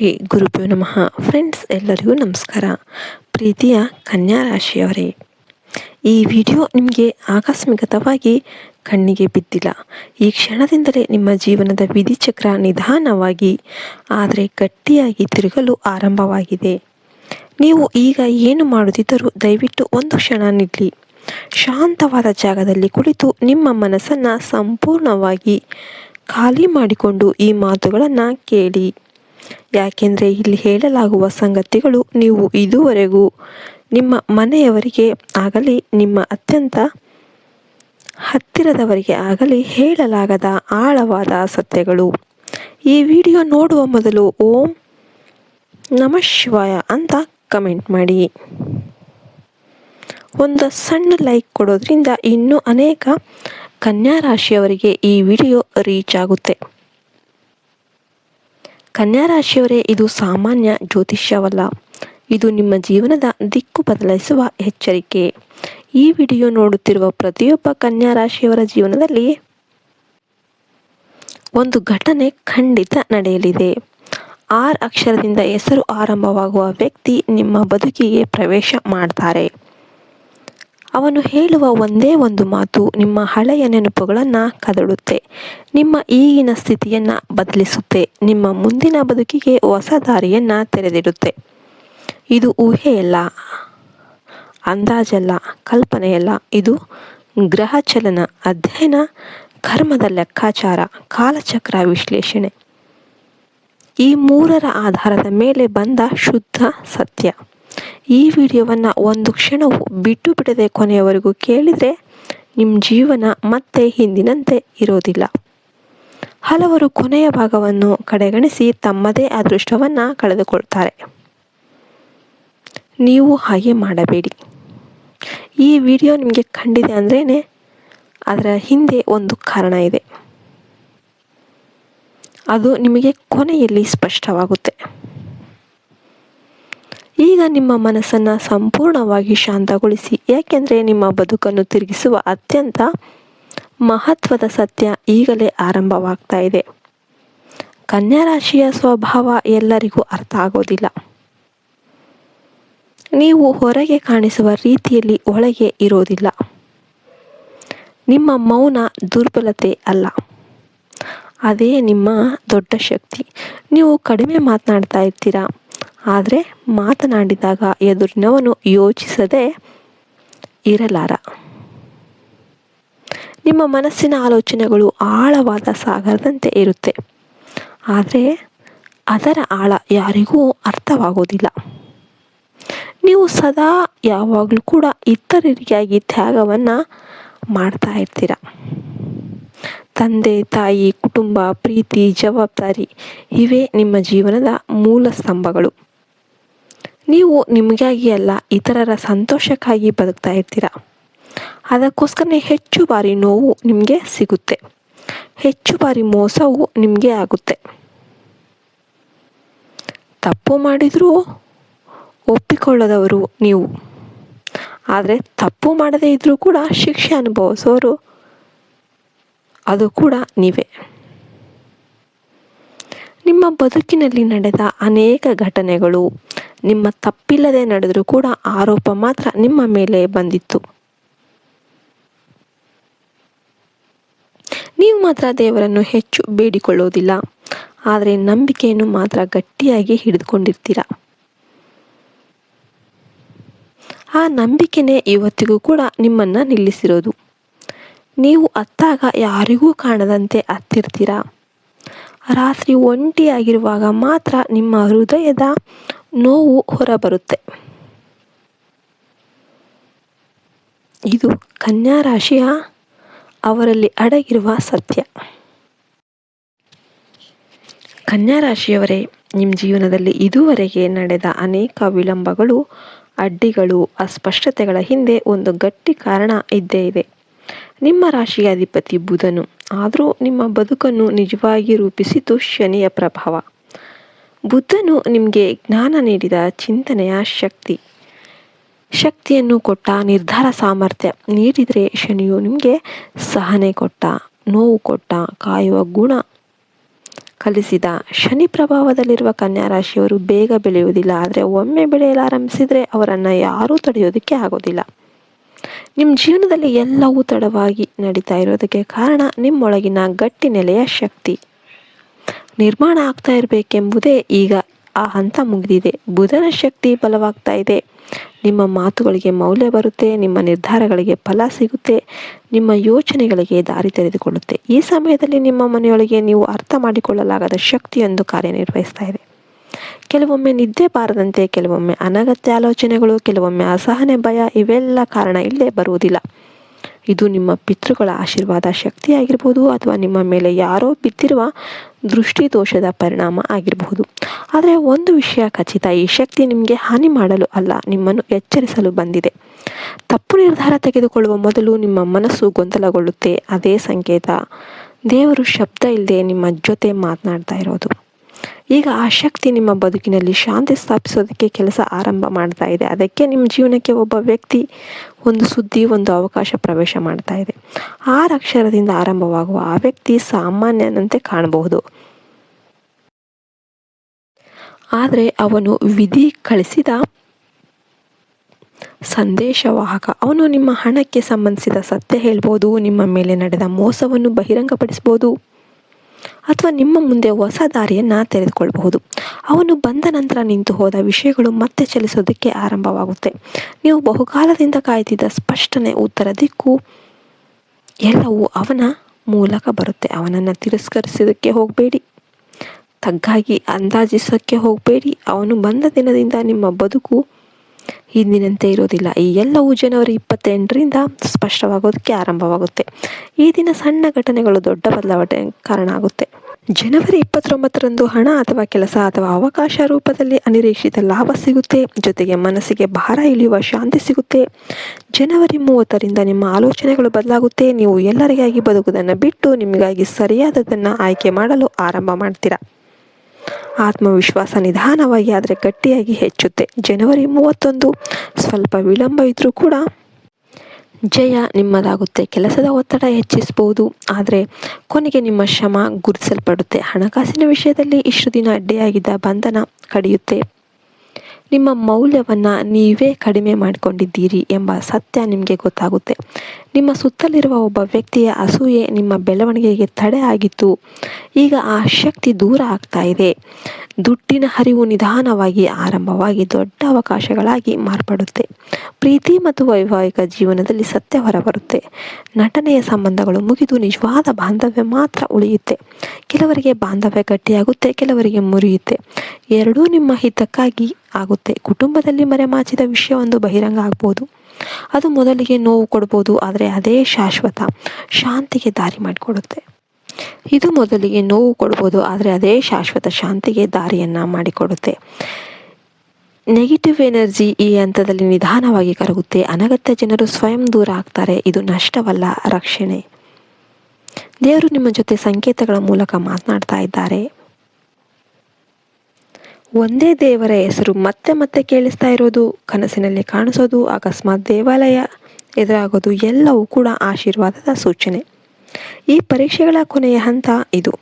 ಶ್ರೀ ಗುರುಭ್ಯೋ ನಮಃ. ಫ್ರೆಂಡ್ಸ್ ಎಲ್ಲರಿಗೂ ನಮಸ್ಕಾರ. ಪ್ರೀತಿಯ ಕನ್ಯಾ ರಾಶಿಯವರೇ, ಈ ವಿಡಿಯೋ ನಿಮಗೆ ಆಕಸ್ಮಿಕತವಾಗಿ ಕಣ್ಣಿಗೆ ಬಿದ್ದಿಲ್ಲ. ಈ ಕ್ಷಣದಿಂದಲೇ ನಿಮ್ಮ ಜೀವನದ ವಿಧಿಚಕ್ರ ನಿಧಾನವಾಗಿ, ಆದರೆ ಗಟ್ಟಿಯಾಗಿ ತಿರುಗಲು ಆರಂಭವಾಗಿದೆ. ನೀವು ಈಗ ಏನು ಮಾಡುತ್ತಿದ್ದರೂ ದಯವಿಟ್ಟು ಒಂದು ಕ್ಷಣ ನಿಲ್ಲಿ. ಶಾಂತವಾದ ಜಾಗದಲ್ಲಿ ಕುಳಿತು ನಿಮ್ಮ ಮನಸ್ಸನ್ನು ಸಂಪೂರ್ಣವಾಗಿ ಖಾಲಿ ಮಾಡಿಕೊಂಡು ಈ ಮಾತುಗಳನ್ನು ಕೇಳಿ. ಯಾಕೆಂದರೆ ಇಲ್ಲಿ ಹೇಳಲಾಗುವ ಸಂಗತಿಗಳು ನೀವು ಇದುವರೆಗೂ ನಿಮ್ಮ ಮನೆಯವರಿಗೆ ಆಗಲಿ, ನಿಮ್ಮ ಅತ್ಯಂತ ಹತ್ತಿರದವರಿಗೆ ಆಗಲಿ ಹೇಳಲಾಗದ ಆಳವಾದ ಸತ್ಯಗಳು. ಈ ವಿಡಿಯೋ ನೋಡುವ ಮೊದಲು ಓಂ ನಮಃ ಶಿವಾಯ ಅಂತ ಕಮೆಂಟ್ ಮಾಡಿ. ಒಂದು ಸಣ್ಣ ಲೈಕ್ ಕೊಡೋದ್ರಿಂದ ಇನ್ನೂ ಅನೇಕ ಕನ್ಯಾ ರಾಶಿಯವರಿಗೆ ಈ ವಿಡಿಯೋ ರೀಚ್ ಆಗುತ್ತೆ. ಕನ್ಯಾ ರಾಶಿಯವರೇ ಇದು ಸಾಮಾನ್ಯ ಜ್ಯೋತಿಷ್ಯವಲ್ಲ. ಇದು ನಿಮ್ಮ ಜೀವನದ ದಿಕ್ಕು ಬದಲಾಯಿಸುವ ಎಚ್ಚರಿಕೆ. ಈ ವಿಡಿಯೋ ನೋಡುತ್ತಿರುವ ಪ್ರತಿಯೊಬ್ಬ ಕನ್ಯಾ ರಾಶಿಯವರ ಜೀವನದಲ್ಲಿ ಒಂದು ಘಟನೆ ಖಂಡಿತ ನಡೆಯಲಿದೆ. ಆರ್ ಅಕ್ಷರದಿಂದ ಹೆಸರು ಆರಂಭವಾಗುವ ವ್ಯಕ್ತಿ ನಿಮ್ಮ ಬದುಕಿಗೆ ಪ್ರವೇಶ ಮಾಡ್ತಾರೆ. ಅವನು ಹೇಳುವ ಒಂದೇ ಒಂದು ಮಾತು, ನಿಮ್ಮ ಹಳೆಯ ನೆನಪುಗಳನ್ನು ಕದಡುತ್ತೆ. ನಿಮ್ಮ ಈಗಿನ ಸ್ಥಿತಿಯನ್ನು ಬದಲಿಸುತ್ತೆ. ನಿಮ್ಮ ಮುಂದಿನ ಬದುಕಿಗೆ ಹೊಸ ದಾರಿಯನ್ನು ತೆರೆದಿಡುತ್ತೆ. ಇದು ಊಹೆಯಲ್ಲ, ಅಂದಾಜಲ್ಲ, ಕಲ್ಪನೆಯಲ್ಲ. ಇದು ಗ್ರಹ ಚಲನ ಅಧ್ಯಯನ, ಕರ್ಮದ ಲೆಕ್ಕಾಚಾರ, ಕಾಲಚಕ್ರ ವಿಶ್ಲೇಷಣೆ. ಈ ಮೂರರ ಆಧಾರದ ಮೇಲೆ ಬಂದ ಶುದ್ಧ ಸತ್ಯ. ಈ ವಿಡಿಯೋವನ್ನು ಒಂದು ಕ್ಷಣವು ಬಿಟ್ಟು ಬಿಡದೆ ಕೊನೆಯವರೆಗೂ ಕೇಳಿದರೆ ನಿಮ್ಮ ಜೀವನ ಮತ್ತೆ ಹಿಂದಿನಂತೆ ಇರೋದಿಲ್ಲ. ಹಲವರು ಕೊನೆಯ ಭಾಗವನ್ನು ಕಡೆಗಣಿಸಿ ತಮ್ಮದೇ ಅದೃಷ್ಟವನ್ನು ಕಳೆದುಕೊಳ್ತಾರೆ. ನೀವು ಹಾಗೆ ಮಾಡಬೇಡಿ. ಈ ವಿಡಿಯೋ ನಿಮಗೆ ಕಂಡಿದೆ ಅಂದ್ರೇ ಅದರ ಹಿಂದೆ ಒಂದು ಕಾರಣ ಇದೆ. ಅದು ನಿಮಗೆ ಕೊನೆಯಲ್ಲಿ ಸ್ಪಷ್ಟವಾಗುತ್ತೆ. ಈಗ ನಿಮ್ಮ ಮನಸ್ಸನ್ನು ಸಂಪೂರ್ಣವಾಗಿ ಶಾಂತಗೊಳಿಸಿ, ಯಾಕೆಂದರೆ ನಿಮ್ಮ ಬದುಕನ್ನು ತಿರುಗಿಸುವ ಅತ್ಯಂತ ಮಹತ್ವದ ಸತ್ಯ ಈಗಲೇ ಆರಂಭವಾಗ್ತಾ ಇದೆ. ಕನ್ಯಾ ರಾಶಿಯ ಸ್ವಭಾವ ಎಲ್ಲರಿಗೂ ಅರ್ಥ ಆಗೋದಿಲ್ಲ. ನೀವು ಹೊರಗೆ ಕಾಣಿಸುವ ರೀತಿಯಲ್ಲಿ ಒಳಗೆ ಇರೋದಿಲ್ಲ. ನಿಮ್ಮ ಮೌನ ದುರ್ಬಲತೆ ಅಲ್ಲ. ಅದೇ ನಿಮ್ಮ ದೊಡ್ಡ ಶಕ್ತಿ. ನೀವು ಕಡಿಮೆ ಮಾತನಾಡ್ತಾ ಇರ್ತೀರಾ? ಆದರೆ ಮಾತನಾಡಿದಾಗ ಎದುರಿನವನು ಯೋಚಿಸದೆ ಇರಲಾರ. ನಿಮ್ಮ ಮನಸ್ಸಿನ ಆಲೋಚನೆಗಳು ಆಳವಾದ ಸಾಗರದಂತೆ ಇರುತ್ತೆ. ಆದರೆ ಅದರ ಆಳ ಯಾರಿಗೂ ಅರ್ಥವಾಗೋದಿಲ್ಲ. ನೀವು ಸದಾ ಯಾವಾಗಲೂ ಕೂಡ ಇತರರಿಗಾಗಿ ತ್ಯಾಗವನ್ನು ಮಾಡ್ತಾ ಇರ್ತೀರ. ತಂದೆ, ತಾಯಿ, ಕುಟುಂಬ, ಪ್ರೀತಿ, ಜವಾಬ್ದಾರಿ, ಇವೇ ನಿಮ್ಮ ಜೀವನದ ಮೂಲ ಸ್ತಂಭಗಳು. ನೀವು ನಿಮಗಾಗಿ ಅಲ್ಲ, ಇತರರ ಸಂತೋಷಕ್ಕಾಗಿ ಬದುಕ್ತಾ ಇರ್ತೀರ. ಅದಕ್ಕೋಸ್ಕರನೇ ಹೆಚ್ಚು ಬಾರಿ ನೋವು ನಿಮಗೆ ಸಿಗುತ್ತೆ. ಹೆಚ್ಚು ಬಾರಿ ಮೋಸವು ನಿಮಗೆ ಆಗುತ್ತೆ. ತಪ್ಪು ಮಾಡಿದರೂ ಒಪ್ಪಿಕೊಳ್ಳದವರು ನೀವು. ಆದರೆ ತಪ್ಪು ಮಾಡದೇ ಇದ್ದರೂ ಕೂಡ ಶಿಕ್ಷೆ ಅನುಭವಿಸೋರು ಅದು ಕೂಡ ನೀವೇ. ನಿಮ್ಮ ಬದುಕಿನಲ್ಲಿ ನಡೆದ ಅನೇಕ ಘಟನೆಗಳು ನಿಮ್ಮ ತಪ್ಪಿಲ್ಲದೆ ನಡೆದರೂ ಕೂಡ ಆರೋಪ ಮಾತ್ರ ನಿಮ್ಮ ಮೇಲೆ ಬಂದಿತ್ತು. ನೀವು ಮಾತ್ರ ದೇವರನ್ನು ಹೆಚ್ಚು ಬೇಡಿಕೊಳ್ಳೋದಿಲ್ಲ, ಆದರೆ ನಂಬಿಕೆಯನ್ನು ಮಾತ್ರ ಗಟ್ಟಿಯಾಗಿ ಹಿಡಿದುಕೊಂಡಿರ್ತೀರ? ಆ ನಂಬಿಕೆನೇ ಇವತ್ತಿಗೂ ಕೂಡ ನಿಮ್ಮನ್ನು ನಿಲ್ಲಿಸಿರೋದು. ನೀವು ಅತ್ತಾಗ ಯಾರಿಗೂ ಕಾಣದಂತೆ ಹತ್ತಿರ್ತೀರ ರಾತ್ರಿ ಒಂಟಿಯಾಗಿರುವಾಗ ಮಾತ್ರ ನಿಮ್ಮ ಹೃದಯದ ನೋವು ಹೊರಬರುತ್ತೆ. ಇದು ಕನ್ಯಾ ರಾಶಿಯ ಅವರಲ್ಲಿ ಅಡಗಿರುವ ಸತ್ಯ. ಕನ್ಯಾ ರಾಶಿಯವರೇ ನಿಮ್ಮ ಜೀವನದಲ್ಲಿ ಇದುವರೆಗೆ ನಡೆದ ಅನೇಕ ವಿಳಂಬಗಳು, ಅಡ್ಡಿಗಳು, ಅಸ್ಪಷ್ಟತೆಗಳ ಹಿಂದೆ ಒಂದು ಗಟ್ಟಿ ಕಾರಣ ಇದ್ದೇ ಇದೆ. ನಿಮ್ಮ ರಾಶಿಯ ಅಧಿಪತಿ ಬುಧನು, ಆದರೂ ನಿಮ್ಮ ಬದುಕನ್ನು ನಿಜವಾಗಿ ರೂಪಿಸಿತು ಶನಿಯ ಪ್ರಭಾವ. ಬುದ್ಧನು ನಿಮಗೆ ಜ್ಞಾನ ನೀಡಿದ ಚಿಂತನೆಯ ಶಕ್ತಿ. ಶಕ್ತಿಯನ್ನು ಕೊಟ್ಟ ನಿರ್ಧಾರ ಸಾಮರ್ಥ್ಯ ನೀಡಿದರೆ ಶನಿಯು ನಿಮಗೆ ಸಹನೆ ಕೊಟ್ಟ, ನೋವು ಕೊಟ್ಟ, ಕಾಯುವ ಗುಣ ಕಲಿಸಿದ. ಶನಿ ಪ್ರಭಾವದಲ್ಲಿರುವ ಕನ್ಯಾ ರಾಶಿಯವರು ಬೇಗ ಬೆಳೆಯುವುದಿಲ್ಲ, ಆದರೆ ಒಮ್ಮೆ ಬೆಳೆಯಲಾರಂಭಿಸಿದರೆ ಅವರನ್ನು ಯಾರೂ ತಡೆಯೋದಕ್ಕೆ ಆಗೋದಿಲ್ಲ. ನಿಮ್ಮ ಜೀವನದಲ್ಲಿ ಎಲ್ಲವೂ ತಡವಾಗಿ ನಡೀತಾ ಇರೋದಕ್ಕೆ ಕಾರಣ ನಿಮ್ಮೊಳಗಿನ ಗಟ್ಟಿ ನೆಲೆಯ ಶಕ್ತಿ. ನಿರ್ಮಾಣ ಆಗ್ತಾ ಇರಬೇಕೆಂಬುದೇ ಈಗ ಆ ಹಂತ ಮುಗಿದಿದೆ. ಬುಧನ ಶಕ್ತಿ ಬಲವಾಗ್ತಾ ಇದೆ. ನಿಮ್ಮ ಮಾತುಗಳಿಗೆ ಮೌಲ್ಯ ಬರುತ್ತೆ, ನಿಮ್ಮ ನಿರ್ಧಾರಗಳಿಗೆ ಫಲ ಸಿಗುತ್ತೆ, ನಿಮ್ಮ ಯೋಚನೆಗಳಿಗೆ ದಾರಿ ತೆರೆದುಕೊಳ್ಳುತ್ತೆ. ಈ ಸಮಯದಲ್ಲಿ ನಿಮ್ಮ ಮನೆಯೊಳಗೆ ನೀವು ಅರ್ಥ ಮಾಡಿಕೊಳ್ಳಲಾಗದ ಶಕ್ತಿಯೊಂದು ಕಾರ್ಯನಿರ್ವಹಿಸ್ತಾ ಇದೆ. ಕೆಲವೊಮ್ಮೆ ನಿದ್ದೆ ಬಾರದಂತೆ, ಕೆಲವೊಮ್ಮೆ ಅನಗತ್ಯ ಆಲೋಚನೆಗಳು, ಕೆಲವೊಮ್ಮೆ ಅಸಹನೆ, ಭಯ ಇವೆಲ್ಲ ಕಾರಣ ಇಲ್ಲೇ ಬರುವುದಿಲ್ಲ. ಇದು ನಿಮ್ಮ ಪಿತೃಗಳ ಆಶೀರ್ವಾದ ಶಕ್ತಿಯಾಗಿರ್ಬೋದು ಅಥವಾ ನಿಮ್ಮ ಮೇಲೆ ಯಾರೋ ಬಿದ್ದಿರುವ ದೃಷ್ಟಿ ದೋಷದ ಪರಿಣಾಮ ಆಗಿರಬಹುದು ಆದರೆ ಒಂದು ವಿಷಯ ಖಚಿತ, ಈ ಶಕ್ತಿ ನಿಮಗೆ ಹಾನಿ ಮಾಡಲು ಅಲ್ಲ, ನಿಮ್ಮನ್ನು ಎಚ್ಚರಿಸಲು ಬಂದಿದೆ. ತಪ್ಪು ನಿರ್ಧಾರ ತೆಗೆದುಕೊಳ್ಳುವ ಮೊದಲು ನಿಮ್ಮ ಮನಸ್ಸು ಗೊಂದಲಗೊಳ್ಳುತ್ತೆ. ಅದೇ ಸಂಕೇತ. ದೇವರು ಶಬ್ದ ಇಲ್ಲದೆ ನಿಮ್ಮ ಜೊತೆ ಮಾತನಾಡ್ತಾ ಇರೋದು. ಈಗ ಆ ಶಕ್ತಿ ನಿಮ್ಮ ಬದುಕಿನಲ್ಲಿ ಶಾಂತಿ ಸ್ಥಾಪಿಸೋದಕ್ಕೆ ಕೆಲಸ ಆರಂಭ ಮಾಡ್ತಾ ಇದೆ. ಅದಕ್ಕೆ ನಿಮ್ಮ ಜೀವನಕ್ಕೆ ಒಬ್ಬ ವ್ಯಕ್ತಿ ಒಂದು ಸುದ್ದಿ, ಒಂದು ಅವಕಾಶ ಪ್ರವೇಶ ಮಾಡ್ತಾ ಇದೆ. ಆರು ಅಕ್ಷರದಿಂದ ಆರಂಭವಾಗುವ ಆ ವ್ಯಕ್ತಿ ಸಾಮಾನ್ಯನಂತೆ ಕಾಣಬಹುದು. ಆದರೆ ಅವನು ವಿಧಿ ಕಳಿಸಿದ ಸಂದೇಶವಾಹಕ. ಅವನು ನಿಮ್ಮ ಹಣಕ್ಕೆ ಸಂಬಂಧಿಸಿದ ಸತ್ಯ ಹೇಳ್ಬೋದು, ನಿಮ್ಮ ಮೇಲೆ ನಡೆದ ಮೋಸವನ್ನು ಬಹಿರಂಗಪಡಿಸ್ಬೋದು. ಅಥವಾ ನಿಮ್ಮ ಮುಂದೆ ಹೊಸ ದಾರಿಯನ್ನು ತೆರೆದುಕೊಳ್ಳಬಹುದು ಅವನು ಬಂದ ನಂತರ ನಿಂತು ಹೋದ ವಿಷಯಗಳು ಮತ್ತೆ ಚಲಿಸೋದಕ್ಕೆ ಆರಂಭವಾಗುತ್ತೆ. ನೀವು ಬಹುಕಾಲದಿಂದ ಕಾಯ್ತಿದ್ದ ಸ್ಪಷ್ಟನೆ ಉತ್ತರ ದಿಕ್ಕು ಎಲ್ಲವೂ ಅವನ ಮೂಲಕ ಬರುತ್ತೆ. ಅವನನ್ನು ತಿರಸ್ಕರಿಸೋದಕ್ಕೆ ಹೋಗಬೇಡಿ. ತಗ್ಗಾಗಿ ಅಂದಾಜಿಸೋಕ್ಕೆ ಹೋಗಬೇಡಿ. ಅವನು ಬಂದ ದಿನದಿಂದ ನಿಮ್ಮ ಬದುಕು ಹಿಂದಿನಂತೆ ಇರೋದಿಲ್ಲ ಈ ಎಲ್ಲವೂ ಜನವರಿ ಇಪ್ಪತ್ತೆಂಟರಿಂದ ಸ್ಪಷ್ಟವಾಗೋದಕ್ಕೆ ಆರಂಭವಾಗುತ್ತೆ. ಈ ದಿನ ಸಣ್ಣ ಘಟನೆಗಳು ದೊಡ್ಡ ಬದಲಾವಣೆ ಕಾರಣ ಆಗುತ್ತೆ. ಜನವರಿ ಇಪ್ಪತ್ತೊಂಬತ್ತರಂದು ಹಣ ಅಥವಾ ಕೆಲಸ ಅಥವಾ ಅವಕಾಶ ರೂಪದಲ್ಲಿ ಅನಿರೀಕ್ಷಿತ ಲಾಭ ಸಿಗುತ್ತೆ. ಜೊತೆಗೆ ಮನಸ್ಸಿಗೆ ಭಾರ ಇಳಿಯುವ ಶಾಂತಿ ಸಿಗುತ್ತೆ. ಜನವರಿ ಮೂವತ್ತರಿಂದ ನಿಮ್ಮ ಆಲೋಚನೆಗಳು ಬದಲಾಗುತ್ತೆ. ನೀವು ಎಲ್ಲರಿಗಾಗಿ ಬದುಕುವುದನ್ನು ಬಿಟ್ಟು ನಿಮಗಾಗಿ ಸರಿಯಾದದನ್ನು ಆಯ್ಕೆ ಮಾಡಲು ಆರಂಭ ಮಾಡ್ತೀರಾ? ಆತ್ಮವಿಶ್ವಾಸ ನಿಧಾನವಾಗಿ ಆದರೆ ಗಟ್ಟಿಯಾಗಿ ಹೆಚ್ಚುತ್ತೆ. ಜನವರಿ ಮೂವತ್ತೊಂದು, ಸ್ವಲ್ಪ ವಿಳಂಬ ಇದ್ದರೂ ಕೂಡ ಜಯ ನಿಮ್ಮದಾಗುತ್ತೆ. ಕೆಲಸದ ಒತ್ತಡ ಹೆಚ್ಚಿಸಬಹುದು ಆದರೆ ಕೊನೆಗೆ ನಿಮ್ಮ ಶ್ರಮ ಗುರುತಿಸಲ್ಪಡುತ್ತೆ. ಹಣಕಾಸಿನ ವಿಷಯದಲ್ಲಿ ಇಷ್ಟು ದಿನ ಅಡ್ಡಿಯಾಗಿದ್ದ ಬಂಧನ ಕಡಿಯುತ್ತೆ. ನಿಮ್ಮ ಮೌಲ್ಯವನ್ನು ನೀವೇ ಕಡಿಮೆ ಮಾಡಿಕೊಂಡಿದ್ದೀರಿ ಎಂಬ ಸತ್ಯ ನಿಮಗೆ ಗೊತ್ತಾಗುತ್ತೆ. ನಿಮ್ಮ ಸುತ್ತಲಿರುವ ಒಬ್ಬ ವ್ಯಕ್ತಿಯ ಅಸೂಯೆ ನಿಮ್ಮ ಬೆಳವಣಿಗೆಗೆ ತಡೆ ಆಗಿತ್ತು. ಈಗ ಆ ಶಕ್ತಿ ದೂರ ಆಗ್ತಾ ಇದೆ. ದುಡ್ಡಿನ ಹರಿವು ನಿಧಾನವಾಗಿ ಆರಂಭವಾಗಿ ದೊಡ್ಡ ಅವಕಾಶಗಳಾಗಿ ಮಾರ್ಪಡುತ್ತೆ. ಪ್ರೀತಿ ಮತ್ತು ವೈವಾಹಿಕ ಜೀವನದಲ್ಲಿ ಸತ್ಯ ಹೊರಬರುತ್ತೆ. ನಟನೆಯ ಸಂಬಂಧಗಳು ಮುಗಿದು ನಿಜವಾದ ಬಾಂಧವ್ಯ ಮಾತ್ರ ಉಳಿಯುತ್ತೆ. ಕೆಲವರಿಗೆ ಬಾಂಧವ್ಯ ಗಟ್ಟಿಯಾಗುತ್ತೆ, ಕೆಲವರಿಗೆ ಮುರಿಯುತ್ತೆ. ಎರಡೂ ನಿಮ್ಮ ಹಿತಕ್ಕಾಗಿ ಆಗುತ್ತೆ. ಕುಟುಂಬದಲ್ಲಿ ಮರೆಮಾಚಿದ ವಿಷಯ ಒಂದು ಬಹಿರಂಗ ಆಗ್ಬೋದು. ಅದು ಮೊದಲಿಗೆ ನೋವು ಕೊಡ್ಬೋದು, ಆದರೆ ಅದೇ ಶಾಶ್ವತ. ಶಾಂತಿಗೆ ದಾರಿ ಮಾಡಿಕೊಡುತ್ತೆ. ಇದು ಮೊದಲಿಗೆ ನೋವು ಕೊಡ್ಬೋದು, ಆದರೆ ಅದೇ ಶಾಶ್ವತ ಶಾಂತಿಗೆ ದಾರಿಯನ್ನು ಮಾಡಿಕೊಡುತ್ತೆ. ನೆಗೆಟಿವ್ ಎನರ್ಜಿ ಈ ಹಂತದಲ್ಲಿ ನಿಧಾನವಾಗಿ ಕರಗುತ್ತೆ. ಅನಗತ್ಯ ಜನರು ಸ್ವಯಂ ದೂರ ಆಗ್ತಾರೆ. ಇದು ನಷ್ಟವಲ್ಲ, ರಕ್ಷಣೆ. ದೇವರು ನಿಮ್ಮ ಜೊತೆ ಸಂಕೇತಗಳ ಮೂಲಕ ಮಾತನಾಡ್ತಾ ಇದ್ದಾರೆ. ಒಂದೇ ದೇವರ ಹೆಸರು ಮತ್ತೆ ಮತ್ತೆ ಕೇಳಿಸ್ತಾ ಇರೋದು, ಕನಸಿನಲ್ಲಿ ಕಾಣಿಸೋದು, ಅಕಸ್ಮಾತ್ ದೇವಾಲಯ ಎದುರಾಗೋದು ಎಲ್ಲವೂ ಕೂಡ ಆಶೀರ್ವಾದದ ಸೂಚನೆ. ಈ ಪರೀಕ್ಷೆಗಳ ಕೊನೆಯ ಹಂತ ಇದು.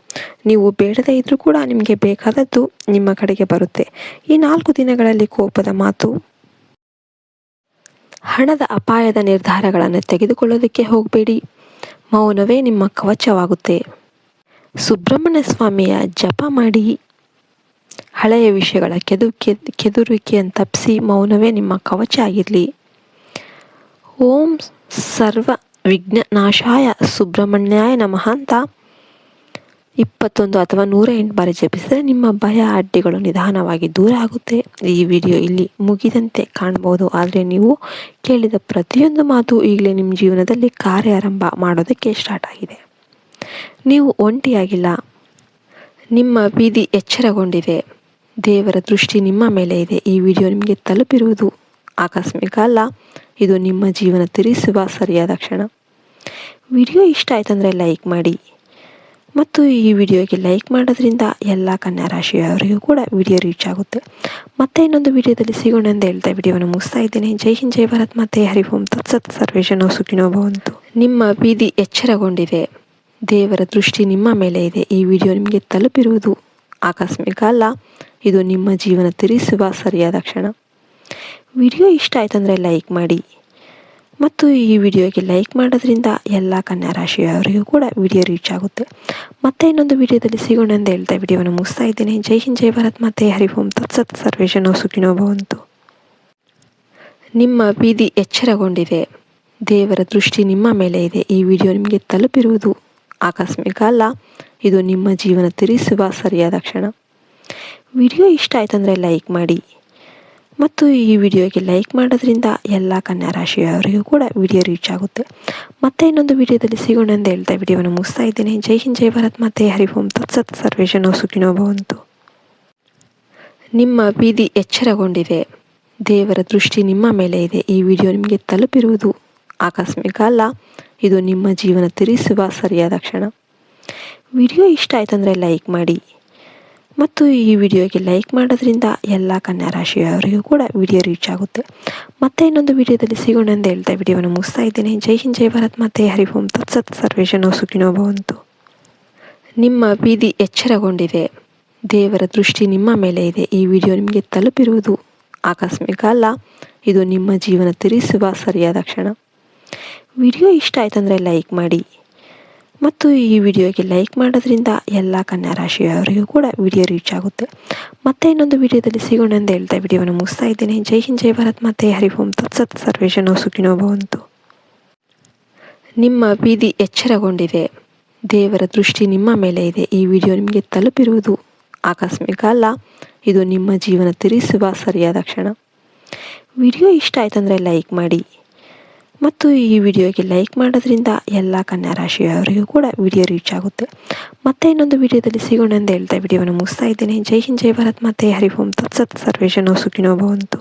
ನೀವು ಬೇಡದೇ ಇದ್ರೂ ಕೂಡ ನಿಮಗೆ ಬೇಕಾದದ್ದು ನಿಮ್ಮ ಕಡೆಗೆ ಬರುತ್ತೆ. ಈ ನಾಲ್ಕು ದಿನಗಳಲ್ಲಿ ಕೋಪದ ಮಾತು. ಹಣದ ಅಪಾಯದ ನಿರ್ಧಾರಗಳನ್ನು ತೆಗೆದುಕೊಳ್ಳೋದಕ್ಕೆ ಹೋಗಬೇಡಿ. ಮೌನವೇ ನಿಮ್ಮ ಕವಚವಾಗುತ್ತೆ. ಸುಬ್ರಹ್ಮಣ್ಯ ಸ್ವಾಮಿಯ ಜಪ ಮಾಡಿ. ಹಳೆಯ ವಿಷಯಗಳ ಕೆದು ಕೆದುರುವಿಕೆಯನ್ನು ತಪ್ಪಿಸಿ ಮೌನವೇ ನಿಮ್ಮ ಕವಚ ಆಗಿರಲಿ. ಓಂ ಸರ್ವ ವಿಘ್ನ ನಾಶಾಯ ಸುಬ್ರಹ್ಮಣ್ಯಾಯ ನಮಃ ಅಂತ ಇಪ್ಪತ್ತೊಂದು ಅಥವಾ ನೂರ ಎಂಟು ಬಾರಿ ಜಪಿಸಿದರೆ ನಿಮ್ಮ ಭಯ, ಅಡ್ಡಿಗಳು ನಿಧಾನವಾಗಿ ದೂರ ಆಗುತ್ತೆ. ಈ ವಿಡಿಯೋ ಇಲ್ಲಿ ಮುಗಿದಂತೆ ಕಾಣಬಹುದು. ಆದರೆ ನೀವು ಕೇಳಿದ ಪ್ರತಿಯೊಂದು ಮಾತು ಈಗಲೇ ನಿಮ್ಮ ಜೀವನದಲ್ಲಿ ಕಾರ್ಯಾರಂಭ ಮಾಡೋದಕ್ಕೆ ಸ್ಟಾರ್ಟ್ ಆಗಿದೆ. ನೀವು ಒಂಟಿಯಾಗಿಲ್ಲ. ನಿಮ್ಮ ಬೀದಿ ಎಚ್ಚರಗೊಂಡಿದೆ. ದೇವರ ದೃಷ್ಟಿ ನಿಮ್ಮ ಮೇಲೆ ಇದೆ. ಈ ವಿಡಿಯೋ ನಿಮಗೆ ತಲುಪಿರುವುದು ಆಕಸ್ಮಿಕ ಅಲ್ಲ. ಇದು ನಿಮ್ಮ ಜೀವನ ತಿರುಗಿಸುವ ಸರಿಯಾದ ಕ್ಷಣ. ವಿಡಿಯೋ ಇಷ್ಟ ಆಯ್ತಂದರೆ ಲೈಕ್ ಮಾಡಿ. ಮತ್ತು ಈ ವಿಡಿಯೋಗೆ ಲೈಕ್ ಮಾಡೋದ್ರಿಂದ ಎಲ್ಲ ಕನ್ಯಾ ರಾಶಿಯವರಿಗೂ ಕೂಡ ವಿಡಿಯೋ ರೀಚ್ ಆಗುತ್ತೆ. ಮತ್ತೆ ಇನ್ನೊಂದು ವಿಡಿಯೋದಲ್ಲಿ ಸಿಗೋಣ ಅಂತ ಹೇಳ್ತಾ ವಿಡಿಯೋವನ್ನು ಮುಗಿಸ್ತಾ ಇದ್ದೇನೆ. ಜೈ ಹಿಂದ್, ಜೈ ಭಾರತ್. ಮತ್ತೆ ಹರಿಫೋಮ್ ತತ್ಸತ್ ಸರ್ವೇಶನೋ ಸುಖಿನೋ ಭವಂತು. ನಿಮ್ಮ ಬೀದಿ ಎಚ್ಚರಗೊಂಡಿದೆ. ದೇವರ ದೃಷ್ಟಿ ನಿಮ್ಮ ಮೇಲೆ ಇದೆ. ಈ ವಿಡಿಯೋ ನಿಮಗೆ ತಲುಪಿರುವುದು ಆಕಸ್ಮಿಕ ಅಲ್ಲ. ಇದು ನಿಮ್ಮ ಜೀವನ ತಿರುಸುವ ಸರಿಯಾದ ಕ್ಷಣ. ವಿಡಿಯೋ ಇಷ್ಟ ಆಯ್ತಂದರೆ ಲೈಕ್ ಮಾಡಿ. ಮತ್ತು ಈ ವಿಡಿಯೋಗೆ ಲೈಕ್ ಮಾಡೋದ್ರಿಂದ ಎಲ್ಲ ಕನ್ಯಾ ರಾಶಿಯವರಿಗೂ ಕೂಡ ವಿಡಿಯೋ ರೀಚ್ ಆಗುತ್ತೆ. ಮತ್ತೆ ಇನ್ನೊಂದು ವಿಡಿಯೋದಲ್ಲಿ ಸಿಗೋಣ ಅಂತ ಹೇಳ್ತಾ ವಿಡಿಯೋವನ್ನು ಮುಗಿಸ್ತಾ ಇದ್ದೀನಿ. ಜೈ ಹಿಂದ್, ಜೈ ಭಾರತ್. ಮತ್ತೆ ಹರಿಫೋಂ ತತ್ಸತ್ ಸರ್ವೇಶನೋ ಸುಖಿನೋ ಭವಂತು ನಿಮ್ಮ ಬೀದಿ ಎಚ್ಚರಗೊಂಡಿದೆ. ದೇವರ ದೃಷ್ಟಿ ನಿಮ್ಮ ಮೇಲೆ ಇದೆ. ಈ ವಿಡಿಯೋ ನಿಮಗೆ ತಲುಪಿರುವುದು ಆಕಸ್ಮಿಕ ಅಲ್ಲ. ಇದು ನಿಮ್ಮ ಜೀವನ ತಿರುಗಿಸುವ ಸರಿಯಾದ ಕ್ಷಣ. ವಿಡಿಯೋ ಇಷ್ಟ ಆಯ್ತಂದರೆ ಲೈಕ್ ಮಾಡಿ. ಮತ್ತು ಈ ವಿಡಿಯೋಗೆ ಲೈಕ್ ಮಾಡೋದ್ರಿಂದ ಎಲ್ಲ ಕನ್ಯಾ ರಾಶಿಯವರಿಗೂ ಕೂಡ ವಿಡಿಯೋ ರೀಚ್ ಆಗುತ್ತೆ. ಮತ್ತೆ ಇನ್ನೊಂದು ವಿಡಿಯೋದಲ್ಲಿ ಸಿಗೋಣ ಅಂತ ಹೇಳ್ತಾ ವಿಡಿಯೋವನ್ನು ಮುಗಿಸ್ತಾ ಇದ್ದೀನಿ. ಜೈ ಹಿಂದ್, ಜೈ ಭಾರತ್. ಮತ್ತೆ ಓಂ ತತ್ಸತ್ ಸರ್ವೇಶನೋ ಸುಖಿನೋ ಭವಂತು. ನಿಮ್ಮ ಬೀದಿ ಎಚ್ಚರಗೊಂಡಿದೆ. ದೇವರ ದೃಷ್ಟಿ ನಿಮ್ಮ ಮೇಲೆ ಇದೆ. ಈ ವಿಡಿಯೋ ನಿಮಗೆ ತಲುಪಿರುವುದು ಆಕಸ್ಮಿಕ ಅಲ್ಲ. ಇದು ನಿಮ್ಮ ಜೀವನ ತಿರುಗಿಸುವ ಸರಿಯಾದ ಕ್ಷಣ. ವಿಡಿಯೋ ಇಷ್ಟ ಆಯ್ತಂದರೆ ಲೈಕ್ ಮಾಡಿ. ಮತ್ತು ಈ ವಿಡಿಯೋಗೆ ಲೈಕ್ ಮಾಡೋದ್ರಿಂದ ಎಲ್ಲ ಕನ್ಯಾ ರಾಶಿಯವರಿಗೂ ಕೂಡ ವಿಡಿಯೋ ರೀಚ್ ಆಗುತ್ತೆ. ಮತ್ತೆ ಇನ್ನೊಂದು ವಿಡಿಯೋದಲ್ಲಿ ಸಿಗೋಣ ಅಂತ ಹೇಳ್ತಾ ವಿಡಿಯೋವನ್ನು ಮುಗಿಸ್ತಾ ಇದ್ದೇನೆ. ಜೈ ಹಿಂದ್, ಜೈ ಭಾರತ್. ಮತ್ತೆ ಹರಿಫೋಂ ತತ್ಸತ್ ಸರ್ವೇಶನೋ ಸುಖಿನೋ ಭವಂತು. ನಿಮ್ಮ ಬೀದಿ ಎಚ್ಚರಗೊಂಡಿದೆ. ದೇವರ ದೃಷ್ಟಿ ನಿಮ್ಮ ಮೇಲೆ ಇದೆ. ಈ ವಿಡಿಯೋ ನಿಮಗೆ ತಲುಪಿರುವುದು ಆಕಸ್ಮಿಕ ಅಲ್ಲ. ಇದು ನಿಮ್ಮ ಜೀವನ ತಿರಿಸುವ ಸರಿಯಾದ ಕ್ಷಣ. ವಿಡಿಯೋ ಇಷ್ಟ ಆಯ್ತಂದರೆ ಲೈಕ್ ಮಾಡಿ. ಮತ್ತು ಈ ವಿಡಿಯೋಗೆ ಲೈಕ್ ಮಾಡೋದ್ರಿಂದ ಎಲ್ಲ ಕನ್ಯಾ ರಾಶಿಯವರಿಗೂ ಕೂಡ ವಿಡಿಯೋ ರೀಚ್ ಆಗುತ್ತೆ. ಮತ್ತೆ ಇನ್ನೊಂದು ವಿಡಿಯೋದಲ್ಲಿ ಸಿಗೋಣ ಅಂತ ಹೇಳ್ತಾ ವಿಡಿಯೋವನ್ನು ಮುಗಿಸ್ತಾ ಇದ್ದೇನೆ. ಜೈ ಹಿಂದ್, ಜೈ ಭಾರತ್. ಮತ್ತೆ ಓಂ ತತ್ಸತ್ ಸರ್ವೇಶನೋ ಸುಖಿನೋ ಭವಂತು. ನಿಮ್ಮ ಬೀದಿ ಎಚ್ಚರಗೊಂಡಿದೆ. ದೇವರ ದೃಷ್ಟಿ ನಿಮ್ಮ ಮೇಲೆ ಇದೆ. ಈ ವಿಡಿಯೋ ನಿಮಗೆ ತಲುಪಿರುವುದು ಆಕಸ್ಮಿಕ ಅಲ್ಲ. ಇದು ನಿಮ್ಮ ಜೀವನ ತಿರುಗಿಸುವ ಸರಿಯಾದ ಕ್ಷಣ. ವಿಡಿಯೋ ಇಷ್ಟ ಆಯ್ತಂದರೆ ಲೈಕ್ ಮಾಡಿ. ಮತ್ತು ಈ ವಿಡಿಯೋಗೆ ಲೈಕ್ ಮಾಡೋದ್ರಿಂದ ಎಲ್ಲ ಕನ್ಯಾ ರಾಶಿಯವರಿಗೂ ಕೂಡ ವಿಡಿಯೋ ರೀಚ್ ಆಗುತ್ತೆ. ಮತ್ತೆ ಇನ್ನೊಂದು ವಿಡಿಯೋದಲ್ಲಿ ಸಿಗೋಣ ಅಂತ ಹೇಳ್ತಾ ವಿಡಿಯೋವನ್ನು ಮುಗಿಸ್ತಾ ಇದ್ದೇನೆ. ಜೈ ಹಿಂದ್, ಜೈ ಭಾರತ್. ಮತ್ತೆ ಓಂ ತತ್ಸತ್ ಸರ್ವೇಶನೋ ಸುಖಿನೋ ಭವಂತು.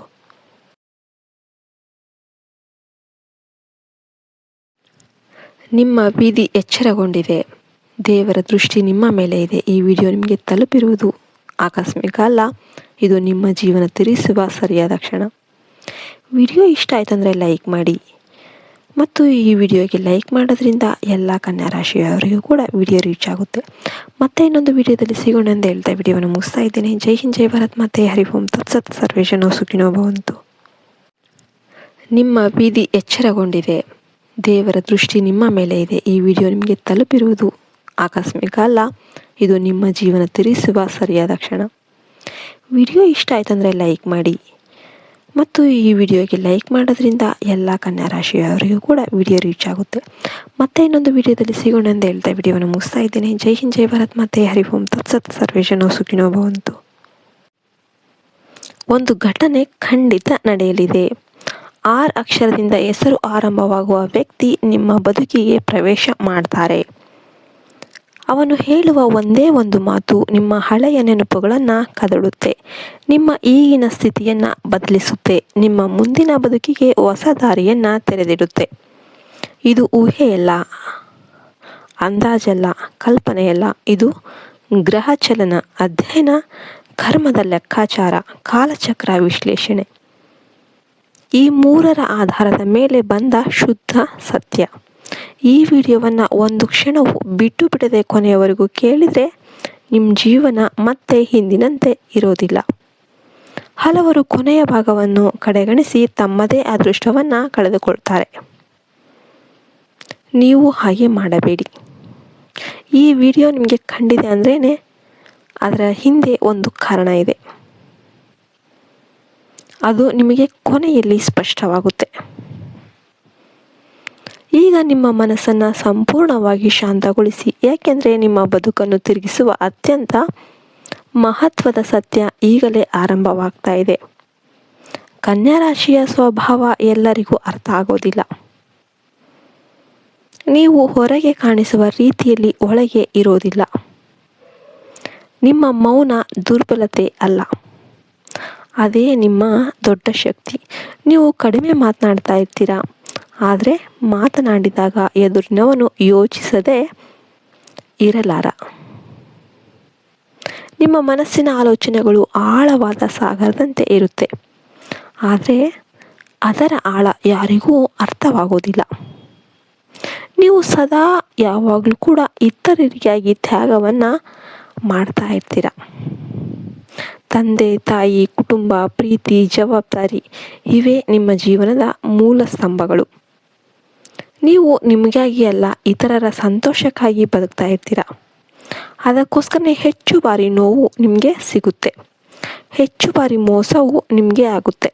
ನಿಮ್ಮ ಬೀದಿ ಎಚ್ಚರಗೊಂಡಿದೆ. ದೇವರ ದೃಷ್ಟಿ ನಿಮ್ಮ ಮೇಲೆ ಇದೆ. ಈ ವಿಡಿಯೋ ನಿಮಗೆ ತಲುಪಿರುವುದು ಆಕಸ್ಮಿಕ ಅಲ್ಲ. ಇದು ನಿಮ್ಮ ಜೀವನ ತಿರುಗಿಸುವ ಸರಿಯಾದ ಕ್ಷಣ. ವಿಡಿಯೋ ಇಷ್ಟ ಆಯ್ತಂದರೆ ಲೈಕ್ ಮಾಡಿ. ಮತ್ತು ಈ ವಿಡಿಯೋಗೆ ಲೈಕ್ ಮಾಡೋದ್ರಿಂದ ಎಲ್ಲ ಕನ್ಯಾ ರಾಶಿಯವರಿಗೂ ಕೂಡ ವಿಡಿಯೋ ರೀಚ್ ಆಗುತ್ತೆ. ಮತ್ತೆ ಇನ್ನೊಂದು ವಿಡಿಯೋದಲ್ಲಿ ಸಿಗೋಣ ಅಂತ ಹೇಳ್ತಾ ವಿಡಿಯೋವನ್ನು ಮುಗಿಸ್ತಾ ಇದ್ದೀನಿ. ಜೈ ಹಿಂದ್, ಜೈ ಭಾರತ್. ಮತ್ತೆ ಹರಿಫೋಂ ತತ್ಸತ್ ಸರ್ವೇಶನೋ ಸುಖಿನೋ ಭವಂತು. ನಿಮ್ಮ ಬೀದಿ ಎಚ್ಚರಗೊಂಡಿದೆ. ದೇವರ ದೃಷ್ಟಿ ನಿಮ್ಮ ಮೇಲೆ ಇದೆ. ಈ ವಿಡಿಯೋ ನಿಮಗೆ ತಲುಪಿರುವುದು ಆಕಸ್ಮಿಕ ಅಲ್ಲ. ಇದು ನಿಮ್ಮ ಜೀವನ ತಿರಿಸುವ ಸರಿಯಾದ ಕ್ಷಣ. ವಿಡಿಯೋ ಇಷ್ಟ ಆಯ್ತಂದರೆ ಲೈಕ್ ಮಾಡಿ. ಮತ್ತು ಈ ವಿಡಿಯೋಗೆ ಲೈಕ್ ಮಾಡೋದ್ರಿಂದ ಎಲ್ಲ ಕನ್ಯಾ ರಾಶಿಯವರಿಗೂ ಕೂಡ ವಿಡಿಯೋ ರೀಚ್ ಆಗುತ್ತೆ. ಮತ್ತೆ ಇನ್ನೊಂದು ವಿಡಿಯೋದಲ್ಲಿ ಸಿಗೋಣ ಅಂತ ಹೇಳ್ತಾ ವಿಡಿಯೋವನ್ನು ಮುಗಿಸ್ತಾ ಇದ್ದೇನೆ. ಜೈ ಹಿಂದ್, ಜೈ ಭಾರತ್. ಮತ್ತೆ ಹರಿಫೋಂ ತತ್ಸತ್ ಸರ್ವೇಶನೋ ಸುಖಿನೋ ಭವಂತು ಒಂದು ಘಟನೆ ಖಂಡಿತ ನಡೆಯಲಿದೆ. ಆರ್ ಅಕ್ಷರದಿಂದ ಹೆಸರು ಆರಂಭವಾಗುವ ವ್ಯಕ್ತಿ ನಿಮ್ಮ ಬದುಕಿಗೆ ಪ್ರವೇಶ ಮಾಡ್ತಾರೆ. ಅವನು ಹೇಳುವ ಒಂದೇ ಒಂದು ಮಾತು, ನಿಮ್ಮ ಹಳೆಯ ನೆನಪುಗಳನ್ನು ಕದಡುತ್ತೆ. ನಿಮ್ಮ ಈಗಿನ ಸ್ಥಿತಿಯನ್ನು ಬದಲಿಸುತ್ತೆ. ನಿಮ್ಮ ಮುಂದಿನ ಬದುಕಿಗೆ ಹೊಸ ದಾರಿಯನ್ನು ತೆರೆದಿಡುತ್ತೆ. ಇದು ಊಹೆಯಲ್ಲ, ಅಂದಾಜಲ್ಲ, ಕಲ್ಪನೆಯಲ್ಲ. ಇದು ಗ್ರಹಚಲನ, ಅಧ್ಯಯನ, ಕರ್ಮದ ಲೆಕ್ಕಾಚಾರ, ಕಾಲಚಕ್ರ ವಿಶ್ಲೇಷಣೆ. ಈ ಮೂರರ ಆಧಾರದ ಮೇಲೆ ಬಂದ ಶುದ್ಧ ಸತ್ಯ. ಈ ವಿಡಿಯೋವನ್ನು ಒಂದು ಕ್ಷಣವು ಬಿಟ್ಟು ಬಿಡದೆ ಕೊನೆಯವರೆಗೂ ಕೇಳಿದರೆ ನಿಮ್ಮ ಜೀವನ ಮತ್ತೆ ಹಿಂದಿನಂತೆ ಇರೋದಿಲ್ಲ. ಹಲವರು ಕೊನೆಯ ಭಾಗವನ್ನು ಕಡೆಗಣಿಸಿ ತಮ್ಮದೇ ಅದೃಷ್ಟವನ್ನು ಕಳೆದುಕೊಳ್ತಾರೆ. ನೀವು ಹಾಗೆ ಮಾಡಬೇಡಿ. ಈ ವಿಡಿಯೋ ನಿಮಗೆ ಕಂಡಿದೆ ಅಂದ್ರೇ ಅದರ ಹಿಂದೆ ಒಂದು ಕಾರಣ ಇದೆ. ಅದು ನಿಮಗೆ ಕೊನೆಯಲ್ಲಿ ಸ್ಪಷ್ಟವಾಗುತ್ತೆ. ಈಗ ನಿಮ್ಮ ಮನಸ್ಸನ್ನು ಸಂಪೂರ್ಣವಾಗಿ ಶಾಂತಗೊಳಿಸಿ, ಏಕೆಂದರೆ ನಿಮ್ಮ ಬದುಕನ್ನು ತಿರುಗಿಸುವ ಅತ್ಯಂತ ಮಹತ್ವದ ಸತ್ಯ ಈಗಲೇ ಆರಂಭವಾಗ್ತಾ ಇದೆ. ಕನ್ಯಾ ರಾಶಿಯ ಸ್ವಭಾವ ಎಲ್ಲರಿಗೂ ಅರ್ಥ ಆಗೋದಿಲ್ಲ. ನೀವು ಹೊರಗೆ ಕಾಣಿಸುವ ರೀತಿಯಲ್ಲಿ ಒಳಗೆ ಇರೋದಿಲ್ಲ. ನಿಮ್ಮ ಮೌನ ದುರ್ಬಲತೆ ಅಲ್ಲ. ಅದೇ ನಿಮ್ಮ ದೊಡ್ಡ ಶಕ್ತಿ. ನೀವು ಕಡಿಮೆ ಮಾತನಾಡ್ತಾ ಇರ್ತೀರಾ? ಆದರೆ ಮಾತನಾಡಿದಾಗ ಎದುರಿನವನು ಯೋಚಿಸದೆ ಇರಲಾರ. ನಿಮ್ಮ ಮನಸ್ಸಿನ ಆಲೋಚನೆಗಳು ಆಳವಾದ ಸಾಗರದಂತೆ ಇರುತ್ತೆ. ಆದರೆ ಅದರ ಆಳ ಯಾರಿಗೂ ಅರ್ಥವಾಗೋದಿಲ್ಲ. ನೀವು ಸದಾ ಯಾವಾಗಲೂ ಕೂಡ ಇತರರಿಗಾಗಿ ತ್ಯಾಗವನ್ನು ಮಾಡ್ತಾ ಇರ್ತೀರ? ತಂದೆ, ತಾಯಿ, ಕುಟುಂಬ, ಪ್ರೀತಿ, ಜವಾಬ್ದಾರಿ, ಇವೇ ನಿಮ್ಮ ಜೀವನದ ಮೂಲ ಸ್ತಂಭಗಳು. ನೀವು ನಿಮಗಾಗಿ ಅಲ್ಲ, ಇತರರ ಸಂತೋಷಕ್ಕಾಗಿ ಬದುಕ್ತಾ ಇರ್ತೀರ? ಅದಕ್ಕೋಸ್ಕರನೇ ಹೆಚ್ಚು ಬಾರಿ ನೋವು ನಿಮಗೆ ಸಿಗುತ್ತೆ. ಹೆಚ್ಚು ಬಾರಿ ಮೋಸವು ನಿಮಗೆ ಆಗುತ್ತೆ.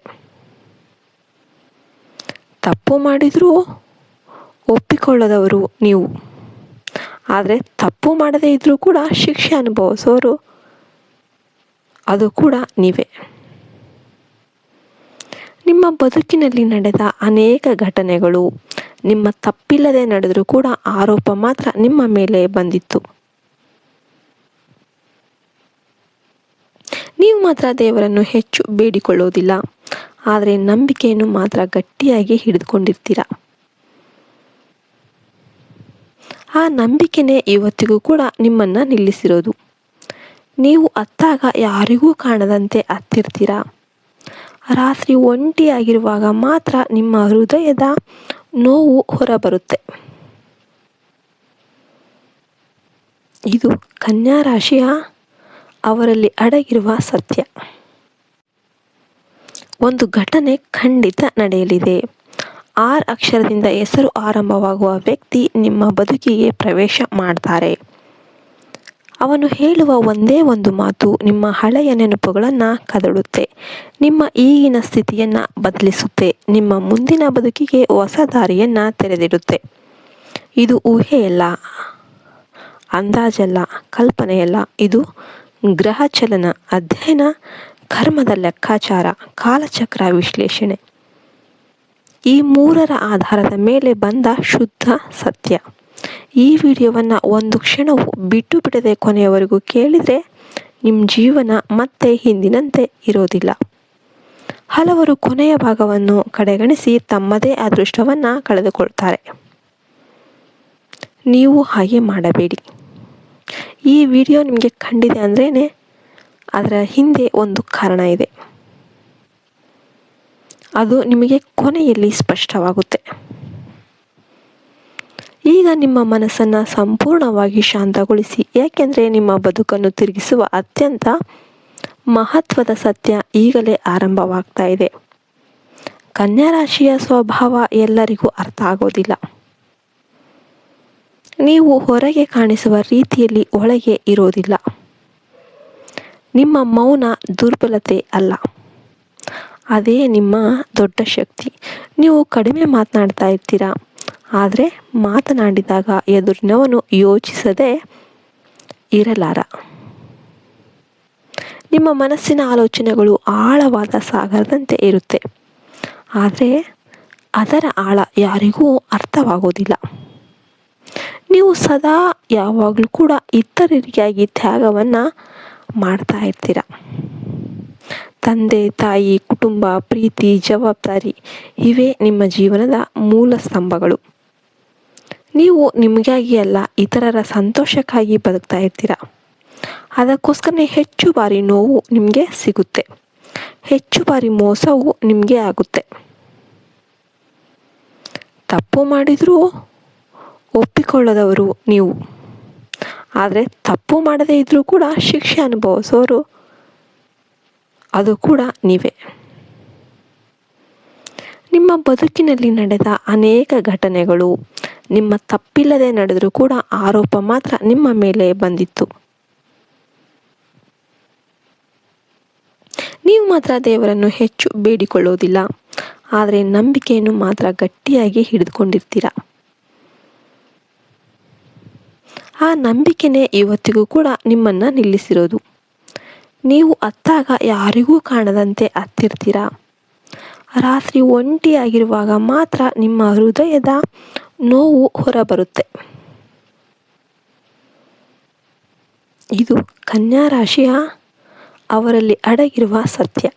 ತಪ್ಪು ಮಾಡಿದರೂ ಒಪ್ಪಿಕೊಳ್ಳದವರು ನೀವು. ಆದರೆ ತಪ್ಪು ಮಾಡದೇ ಇದ್ದರೂ ಕೂಡ ಶಿಕ್ಷೆ ಅನುಭವಿಸೋರು, ಅದು ಕೂಡ ನೀವೇ. ನಿಮ್ಮ ಬದುಕಿನಲ್ಲಿ ನಡೆದ ಅನೇಕ ಘಟನೆಗಳು ನಿಮ್ಮ ತಪ್ಪಿಲ್ಲದೆ ನಡೆದರೂ ಕೂಡ ಆರೋಪ ಮಾತ್ರ ನಿಮ್ಮ ಮೇಲೆ ಬಂದಿತ್ತು. ನೀವು ಮಾತ್ರ ದೇವರನ್ನು ಹೆಚ್ಚು ಬೇಡಿಕೊಳ್ಳೋದಿಲ್ಲ ಆದರೆ ನಂಬಿಕೆಯನ್ನು ಮಾತ್ರ ಗಟ್ಟಿಯಾಗಿ ಹಿಡಿದುಕೊಂಡಿರ್ತೀರ. ಆ ನಂಬಿಕೆನೇ ಇವತ್ತಿಗೂ ಕೂಡ ನಿಮ್ಮನ್ನು ನಿಲ್ಲಿಸಿರೋದು. ನೀವು ಅತ್ತಾಗ ಯಾರಿಗೂ ಕಾಣದಂತೆ ಹತ್ತಿರ್ತೀರ ರಾತ್ರಿ ಒಂಟಿಯಾಗಿರುವಾಗ ಮಾತ್ರ ನಿಮ್ಮ ಹೃದಯದ ನೋವು ಹೊರಬರುತ್ತೆ. ಇದು ಕನ್ಯಾ ರಾಶಿಯ ಅವರಲ್ಲಿ ಅಡಗಿರುವ ಸತ್ಯ. ಒಂದು ಘಟನೆ ಖಂಡಿತ ನಡೆಯಲಿದೆ. ಆರ್ ಅಕ್ಷರದಿಂದ ಹೆಸರು ಆರಂಭವಾಗುವ ವ್ಯಕ್ತಿ ನಿಮ್ಮ ಬದುಕಿಗೆ ಪ್ರವೇಶ ಮಾಡ್ತಾರೆ. ಅವನು ಹೇಳುವ ಒಂದೇ ಒಂದು ಮಾತು ನಿಮ್ಮ ಹಳೆಯ ನೆನಪುಗಳನ್ನು ಕದಡುತ್ತೆ. ನಿಮ್ಮ ಈಗಿನ ಸ್ಥಿತಿಯನ್ನು ಬದಲಿಸುತ್ತೆ. ನಿಮ್ಮ ಮುಂದಿನ ಬದುಕಿಗೆ ಹೊಸ ದಾರಿಯನ್ನು ತೆರೆದಿಡುತ್ತೆ. ಇದು ಊಹೆಯಲ್ಲ, ಅಂದಾಜಲ್ಲ, ಕಲ್ಪನೆಯಲ್ಲ. ಇದು ಗ್ರಹ ಚಲನ ಅಧ್ಯಯನ, ಕರ್ಮದ ಲೆಕ್ಕಾಚಾರ, ಕಾಲಚಕ್ರ ವಿಶ್ಲೇಷಣೆ. ಈ ಮೂರರ ಆಧಾರದ ಮೇಲೆ ಬಂದ ಶುದ್ಧ ಸತ್ಯ. ಈ ವಿಡಿಯೋವನ್ನು ಒಂದು ಕ್ಷಣವು ಬಿಟ್ಟು ಬಿಡದೆ ಕೊನೆಯವರೆಗೂ ಕೇಳಿದರೆ ನಿಮ್ಮ ಜೀವನ ಮತ್ತೆ ಹಿಂದಿನಂತೆ ಇರೋದಿಲ್ಲ. ಹಲವರು ಕೊನೆಯ ಭಾಗವನ್ನು ಕಡೆಗಣಿಸಿ ತಮ್ಮದೇ ಅದೃಷ್ಟವನ್ನು ಕಳೆದುಕೊಳ್ತಾರೆ. ನೀವು ಹಾಗೆ ಮಾಡಬೇಡಿ. ಈ ವಿಡಿಯೋ ನಿಮಗೆ ಕಂಡಿದೆ ಅಂದ್ರೇ ಅದರ ಹಿಂದೆ ಒಂದು ಕಾರಣ ಇದೆ. ಅದು ನಿಮಗೆ ಕೊನೆಯಲ್ಲಿ ಸ್ಪಷ್ಟವಾಗುತ್ತೆ. ಈಗ ನಿಮ್ಮ ಮನಸ್ಸನ್ನು ಸಂಪೂರ್ಣವಾಗಿ ಶಾಂತಗೊಳಿಸಿ, ಯಾಕೆಂದರೆ ನಿಮ್ಮ ಬದುಕನ್ನು ತಿರುಗಿಸುವ ಅತ್ಯಂತ ಮಹತ್ವದ ಸತ್ಯ ಈಗಲೇ ಆರಂಭವಾಗ್ತಾ ಇದೆ. ಕನ್ಯಾ ರಾಶಿಯ ಸ್ವಭಾವ ಎಲ್ಲರಿಗೂ ಅರ್ಥ ಆಗೋದಿಲ್ಲ. ನೀವು ಹೊರಗೆ ಕಾಣಿಸುವ ರೀತಿಯಲ್ಲಿ ಒಳಗೆ ಇರೋದಿಲ್ಲ. ನಿಮ್ಮ ಮೌನ ದುರ್ಬಲತೆ ಅಲ್ಲ. ಅದೇ ನಿಮ್ಮ ದೊಡ್ಡ ಶಕ್ತಿ. ನೀವು ಕಡಿಮೆ ಮಾತನಾಡ್ತಾ ಇರ್ತೀರಾ? ಆದರೆ ಮಾತನಾಡಿದಾಗ ಎದುರಿನವನು ಯೋಚಿಸದೆ ಇರಲಾರ. ನಿಮ್ಮ ಮನಸ್ಸಿನ ಆಲೋಚನೆಗಳು ಆಳವಾದ ಸಾಗರದಂತೆ ಇರುತ್ತೆ. ಆದರೆ ಅದರ ಆಳ ಯಾರಿಗೂ ಅರ್ಥವಾಗೋದಿಲ್ಲ. ನೀವು ಸದಾ ಯಾವಾಗಲೂ ಕೂಡ ಇತರರಿಗಾಗಿ ತ್ಯಾಗವನ್ನು ಮಾಡ್ತಾ ಇರ್ತೀರ. ತಂದೆ, ತಾಯಿ, ಕುಟುಂಬ, ಪ್ರೀತಿ, ಜವಾಬ್ದಾರಿ, ಇವೇ ನಿಮ್ಮ ಜೀವನದ ಮೂಲ ಸ್ತಂಭಗಳು. ನೀವು ನಿಮಗಾಗಿ ಅಲ್ಲ, ಇತರರ ಸಂತೋಷಕ್ಕಾಗಿ ಬದುಕ್ತಾ ಇರ್ತೀರ? ಅದಕ್ಕೋಸ್ಕರನೇ ಹೆಚ್ಚು ಬಾರಿ ನೋವು ನಿಮಗೆ ಸಿಗುತ್ತೆ. ಹೆಚ್ಚು ಬಾರಿ ಮೋಸವು ನಿಮಗೆ ಆಗುತ್ತೆ. ತಪ್ಪು ಮಾಡಿದರೂ ಒಪ್ಪಿಕೊಳ್ಳದವರು ನೀವು. ಆದರೆ ತಪ್ಪು ಮಾಡದೇ ಇದ್ದರೂ ಕೂಡ ಶಿಕ್ಷೆ ಅನುಭವಿಸೋರು ಅದು ಕೂಡ ನೀವೇ. ನಿಮ್ಮ ಬದುಕಿನಲ್ಲಿ ನಡೆದ ಅನೇಕ ಘಟನೆಗಳು ನಿಮ್ಮ ತಪ್ಪಿಲ್ಲದೆ ನಡೆದರೂ ಕೂಡ ಆರೋಪ ಮಾತ್ರ ನಿಮ್ಮ ಮೇಲೆ ಬಂದಿತ್ತು. ನೀವು ಮಾತ್ರ ದೇವರನ್ನು ಹೆಚ್ಚು ಬೇಡಿಕೊಳ್ಳೋದಿಲ್ಲ ಆದರೆ ನಂಬಿಕೆಯನ್ನು ಮಾತ್ರ ಗಟ್ಟಿಯಾಗಿ ಹಿಡಿದುಕೊಂಡಿರ್ತೀರ? ಆ ನಂಬಿಕೆನೇ ಇವತ್ತಿಗೂ ಕೂಡ ನಿಮ್ಮನ್ನು ನಿಲ್ಲಿಸಿರೋದು. ನೀವು ಅತ್ತಾಗ ಯಾರಿಗೂ ಕಾಣದಂತೆ ಅತ್ತಿರ್ತೀರ? ರಾತ್ರಿ ಒಂಟಿಯಾಗಿರುವಾಗ ಮಾತ್ರ ನಿಮ್ಮ ಹೃದಯದ ನೋವು ಹೊರಬರುತ್ತೆ. ಇದು ಕನ್ಯಾ ರಾಶಿಯ ಅವರಲ್ಲಿ ಅಡಗಿರುವ ಸತ್ಯ.